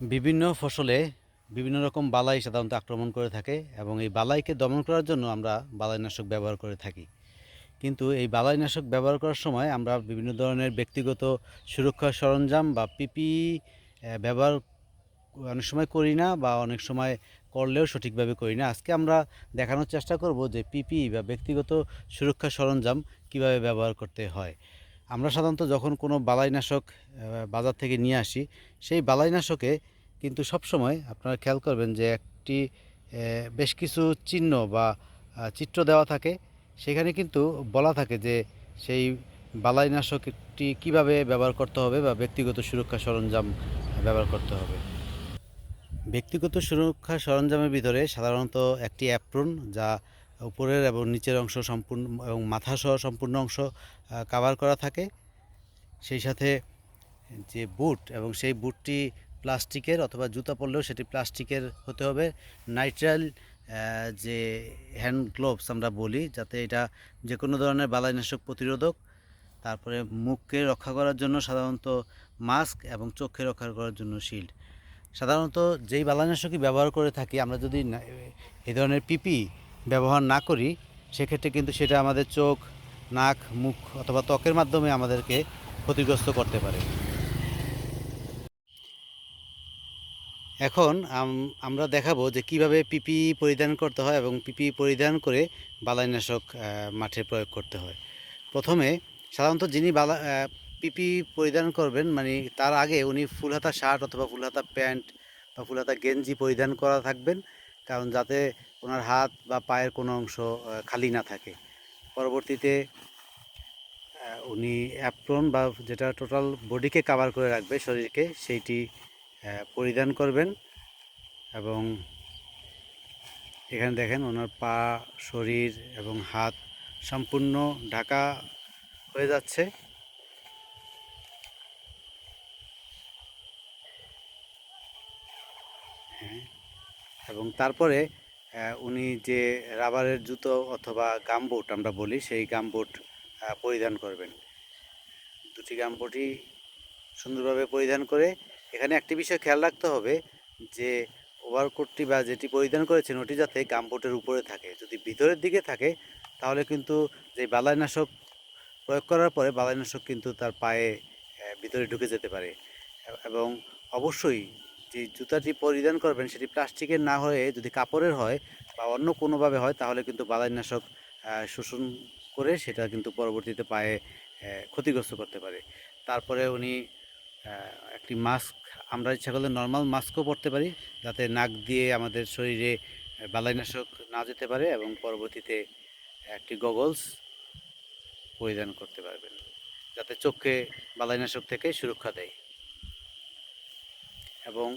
বিভিন্ন ফসলে বিভিন্ন রকম বালাই সাধারণত আক্রমণ করে থাকে এবং এই বালাইকে দমন করার জন্য আমরা বালাইনাশক ব্যবহার করে থাকি। কিন্তু এই বালাইনাশক ব্যবহার করার সময় আমরা বিভিন্ন ধরনের ব্যক্তিগত সুরক্ষা সরঞ্জাম বা পিপি ব্যবহার অনেক সময় করি না বা অনেক সময় করলেও সঠিকভাবে করি না। আজকে আমরা দেখানোর চেষ্টা করব যে পিপি বা ব্যক্তিগত সুরক্ষা সরঞ্জাম কীভাবে ব্যবহার করতে হয়। আমরা সাধারণত যখন কোনো বালাইনাশক বাজার থেকে নিয়ে আসি, সেই বালাইনাশকে কিন্তু সবসময় আপনারা খেয়াল করবেন যে একটি বেশ কিছু চিহ্ন বা চিত্র দেওয়া থাকে। সেখানে কিন্তু বলা থাকে যে সেই বালাইনাশকটি কীভাবে ব্যবহার করতে হবে বা ব্যক্তিগত সুরক্ষা সরঞ্জাম ব্যবহার করতে হবে। ব্যক্তিগত সুরক্ষা সরঞ্জামের ভিতরে সাধারণত একটি অ্যাপ্রন যা উপরের এবং নিচের অংশ সম্পূর্ণ এবং মাথা সহ সম্পূর্ণ অংশ কাভার করা থাকে। সেই সাথে যে বুট এবং সেই বুটটি প্লাস্টিকের অথবা জুতা পরলেও সেটি প্লাস্টিকের হতে হবে। নাইট্রাল যে হ্যান্ড গ্লোভস আমরা বলি, যাতে এটা যে কোনো ধরনের বালাইনাশক প্রতিরোধক। তারপরে মুখকে রক্ষা করার জন্য সাধারণত মাস্ক এবং চোখকে রক্ষা করার জন্য শিল্ড সাধারণত যেই বালাইনাশকই ব্যবহার করে থাকি, আমরা যদি এই ধরনের পিপি ব্যবহার না করি, সেক্ষেত্রে কিন্তু সেটা আমাদের চোখ, নাক, মুখ অথবা ত্বকের মাধ্যমে আমাদেরকে ক্ষতিগ্রস্ত করতে পারে। এখন আমরা দেখাবো যে কীভাবে পিপি পরিধান করতে হয় এবং পিপি পরিধান করে বালাইনাশক মাঠে প্রয়োগ করতে হয়। প্রথমে সাধারণত যিনি বালা পিপি পরিধান করবেন মানে তার আগে উনি ফুল হাতা শার্ট অথবা ফুল হাতা প্যান্ট বা ফুল হাতা গেঞ্জি পরিধান করা থাকবেন, কারণ যাতে ওনার হাত বা পায়ের কোনো অংশ খালি না থাকে। পরবর্তীতে উনি অ্যাপ্রন বা যেটা টোটাল বডিকে কাভার করে রাখবে শরীরকে, সেইটি পরিধান করবেন এবং এখানে দেখেন ওনার পা, শরীর এবং হাত সম্পূর্ণ ঢাকা হয়ে যাচ্ছে। হ্যাঁ এবং তারপরে উনি যে রাবারের জুতো অথবা গামবুট আমরা বলি, সেই গামবুট পরিধান করবেন। দুটি গামবুটই সুন্দরভাবে পরিধান করে, এখানে একটি বিষয় খেয়াল রাখতে হবে যে ওভারকোটটি বা যেটি পরিধান করেছেন, ওটি যাতে গামবুটের উপরে থাকে। যদি ভিতরের দিকে থাকে, তাহলে কিন্তু যে বালাইনাশক প্রয়োগ করার পরে বালাইনাশক কিন্তু তার পায়ে ভিতরে ঢুকে যেতে পারে। এবং অবশ্যই যে জুতাটি পরিধান করবেন সেটি প্লাস্টিকের না হয়ে যদি কাপড়ের হয় বা অন্য কোনোভাবে হয় তাহলে কিন্তু বালাইনাশক আহ, শোষণ করে সেটা কিন্তু পরবর্তীতে পায়ে ক্ষতিগ্রস্ত করতে পারে। তারপরে উনি একটি মাস্ক আমরা ইচ্ছা করলে নর্মাল মাস্কও পরতে পারি যাতে নাক দিয়ে আমাদের শরীরে বালাইনাশক না যেতে পারে এবং পরবর্তীতে একটি গগলস পরিধান করতে পারবেন যাতে চোখে বালাইনাশক থেকে সুরক্ষা দেয়। এবং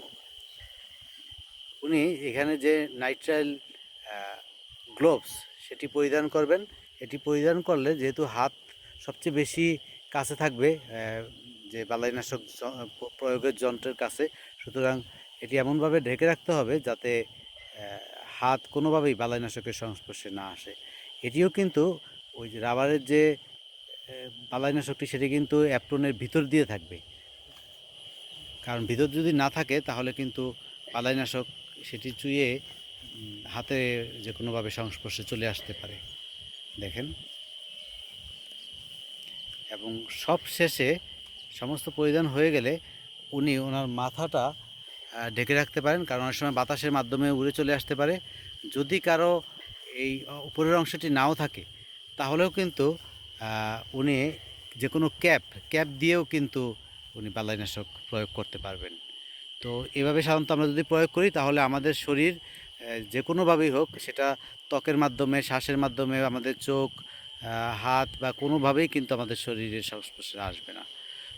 উনি এখানে যে নাইট্রাইল গ্লোভস সেটি পরিধান করবেন। এটি পরিধান করলে যেহেতু হাত সবচেয়ে বেশি কাছে থাকবে যে বালাইনাশক প্রয়োগের যন্ত্রের কাছে, সুতরাং এটি এমনভাবে ঢেকে রাখতে হবে যাতে হাত কোনোভাবেই বালাইনাশকের সংস্পর্শে না আসে। এটিও কিন্তু ওই যে রাবারের যে বালাইনাশকটি সেটি কিন্তু অ্যাপ্রনের ভিতর দিয়ে থাকবে। কারণ ভিতর যদি না থাকে, তাহলে কিন্তু পালাইনাশক সেটি চুইয়ে হাতে যে কোনোভাবে সংস্পর্শে চলে আসতে পারে। দেখেন। এবং সব শেষে সমস্ত পরিধান হয়ে গেলে উনি ওনার মাথাটা ঢেকে রাখতে পারেন, কারণ অনেক সময় বাতাসের মাধ্যমে উড়ে চলে আসতে পারে। যদি কারও এই উপরের অংশটি নাও থাকে, তাহলেও কিন্তু উনি যে কোনো ক্যাপ ক্যাপ দিয়েও কিন্তু উনি বালাইনাশক প্রয়োগ করতে পারবেন। তো এভাবে সাধারণত আমরা যদি প্রয়োগ করি, তাহলে আমাদের শরীর যে কোনোভাবেই হোক, সেটা ত্বকের মাধ্যমে, শ্বাসের মাধ্যমে, আমাদের চোখ হাত বা কোনোভাবেই কিন্তু আমাদের শরীরের সংস্পর্শে আসবে না।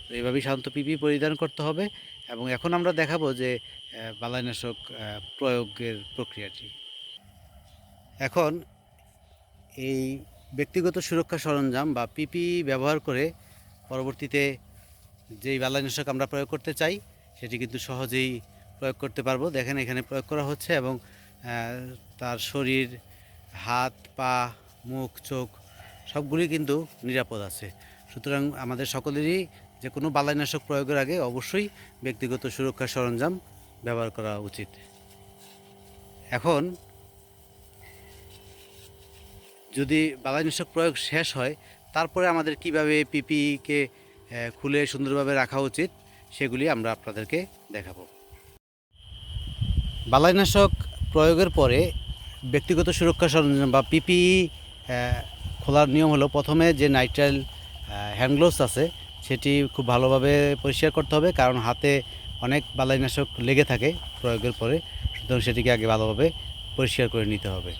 তো এইভাবেই সাধারণত পিপি পরিধান করতে হবে এবং এখন আমরা দেখাবো যে বালাইনাশক প্রয়োগের প্রক্রিয়াটি। এখন এই ব্যক্তিগত সুরক্ষা সরঞ্জাম বা পিপি ব্যবহার করে পরবর্তীতে যেই বালাইনাশক আমরা প্রয়োগ করতে চাই, সেটি কিন্তু সহজেই প্রয়োগ করতে পারব। দেখেন এখানে প্রয়োগ করা হচ্ছে এবং তার শরীর, হাত, পা, মুখ, চোখ সবগুলি কিন্তু নিরাপদ আছে। সুতরাং আমাদের সকলেরই যে কোনো বালাইনাশক প্রয়োগের আগে অবশ্যই ব্যক্তিগত সুরক্ষা সরঞ্জাম ব্যবহার করা উচিত। এখন, যদি বালাইনাশক প্রয়োগ শেষ হয়, তারপরে আমাদের কীভাবে পিপিকে খুলে সুন্দরভাবে রাখা উচিত। সেগুলি আমরা আপনাদেরকে দেখাবো। বালাইনাশক প্রয়োগের পরে ব্যক্তিগত সুরক্ষা সরঞ্জাম বা পিপিই খোলার নিয়ম হলো প্রথমে যে নাইট্রাইল হ্যান্ড গ্লোভস আছে, সেটি খুব ভালোভাবে পরিষ্কার করতে হবে, কারণ হাতে অনেক বালাইনাশক লেগে থাকে প্রয়োগের পরে। সুতরাং সেটিকে আগে ভালোভাবে পরিষ্কার করে নিতে হবে।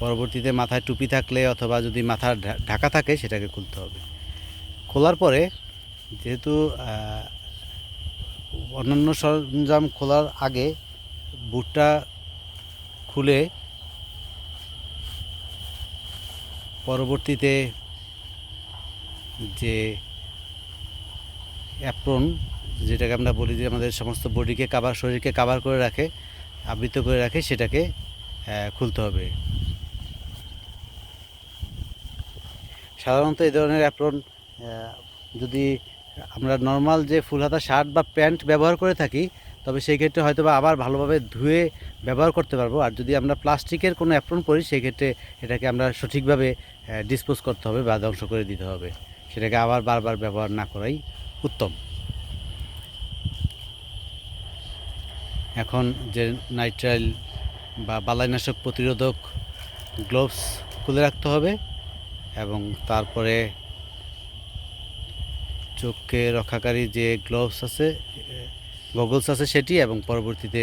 পরবর্তীতে মাথায় টুপি থাকলে অথবা যদি মাথার ঢাকা থাকে, সেটাকে খুলতে হবে। খোলার পরে যেহেতু অন্যান্য সরঞ্জাম খোলার আগে বুটটা খুলে পরবর্তীতে যে অ্যাপ্রন যেটাকে আমরা বলি যে আমাদের সমস্ত বডিকে কাভার শরীরকে কাভার করে রাখে, আবৃত করে রাখে, সেটাকে খুলতে হবে। সাধারণত এই ধরনের অ্যাপ্রন যদি আমরা নর্মাল যে ফুল হাতা শার্ট বা প্যান্ট ব্যবহার করে থাকি, তবে সেই ক্ষেত্রে হয়তো বা আবার ভালোভাবে ধুয়ে ব্যবহার করতে পারব। আর যদি আমরা প্লাস্টিকের কোনো অ্যাপ্রন করি সেই ক্ষেত্রে এটাকে আমরা সঠিকভাবে ডিসপোজ করতে হবে বা ধ্বংস করে দিতে হবে। সেটাকে আবার বারবার ব্যবহার না করাই উত্তম। এখন যে নাইট্রাইল বা বালাইনাশক প্রতিরোধক গ্লোভস খুলে রাখতে হবে এবং তারপরে চোখকে রক্ষাকারী যে গ্লোভস আছে গগলস আছে সেটি এবং পরবর্তীতে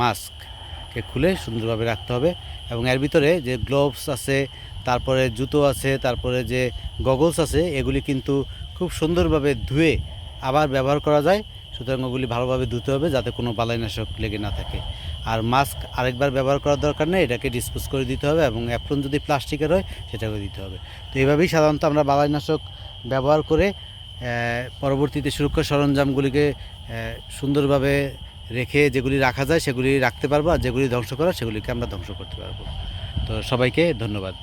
মাস্ককে খুলে সুন্দরভাবে রাখতে হবে এবং এর ভিতরে যে গ্লোভস আছে, তারপরে জুতো আছে, তারপরে যে গগলস আছে, এগুলি কিন্তু খুব সুন্দরভাবে ধুয়ে আবার ব্যবহার করা যায়। সুতরাং ওগুলি ভালোভাবে ধুতে হবে যাতে কোনো বালাইনাশক লেগে না থাকে। আর মাস্ক আরেকবার ব্যবহার করার দরকার নেই, এটাকে ডিসপোজ করে দিতে হবে এবং অ্যাপ্রন যদি প্লাস্টিকের হয় সেটাকে দিতে হবে। তো এইভাবেই সাধারণত আমরা বালাইনাশক ব্যবহার করে পরবর্তীতে সুরক্ষা সরঞ্জামগুলিকে সুন্দরভাবে রেখে যেগুলি রাখা যায় সেগুলি রাখতে পারব আর যেগুলি ধ্বংস করা সেগুলিকে আমরা ধ্বংস করতে পারব। তো সবাইকে ধন্যবাদ।